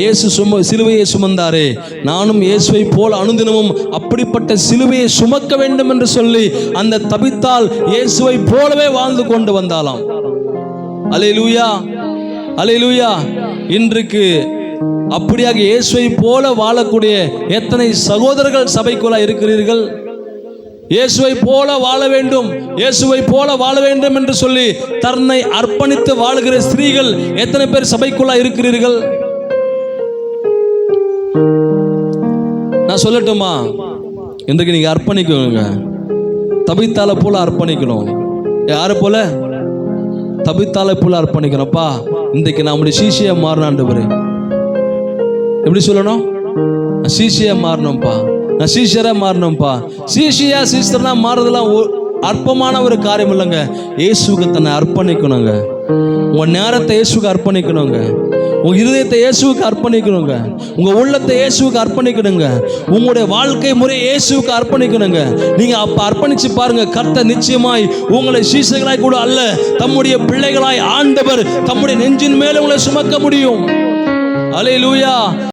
இயேசு சும சிலுவையை சுமந்தாரே. நானும் இயேசுவை போல அனுதினமும் அப்படிப்பட்ட சிலுவையை சுமக்க வேண்டும் என்று சொல்லி அந்த தபித்தால் இயேசுவை போலவே வாழ்ந்து கொண்டு வந்தாலாம் அலை லூயா இன்றைக்கு அப்படியாக இயேசுவை போல வாழக்கூடிய எத்தனை சகோதரர்கள் சபைக்குள்ள இருக்கிறீர்கள்? இயேசுவை போல வாழ வேண்டும் இயேசுவை போல வாழ வேண்டும் என்று சொல்லி தன்னை அர்ப்பணித்து வாழுகிற ஸ்திரீகள் எத்தனை பேர் சபைக்குள்ள இருக்கிறீர்கள்? நான் சொல்லட்டுமா? இன்றைக்கு நீங்க அர்ப்பணிக்கணுங்க. தபித்தால போல அர்ப்பணிக்கணும். யாரு போல? தபித்தால போல அர்ப்பணிக்கணும்ப்பா. இன்றைக்கு நம்முடைய சீசியா மாறினாண்டவர் எப்படி சொல்லணும்? நான் சீசியா மாறணும்ப்பா. நான் சீஷரா மாறணும்ப்பா. சீசியா சீசரனா மாறுறதெல்லாம் அற்பமான ஒரு காரியம் இல்லைங்க. இயேசுக்கு தன்னை அர்ப்பணிக்கணுங்க. உங்க நேரத்தை இயேசுக்கு அர்ப்பணிக்கணுங்க. உங்க இருதயத்தை இயேசுவுக்கு அர்ப்பணிக்கணுங்க. உங்க உள்ளத்தை இயேசுவுக்கு அர்ப்பணிக்கணுங்க. உங்களுடைய வாழ்க்கை முறை இயேசுவுக்கு அர்ப்பணிக்கணுங்க. நீங்க அப்ப அர்ப்பணிச்சு பாருங்க கர்த்த நிச்சயமாய் உங்களை சீசர்களாய் கூட அல்ல தம்முடைய பிள்ளைகளாய் ஆண்டவர் தம்முடைய நெஞ்சின் மேல உங்களை சுமக்க முடியும். அலையிலூயா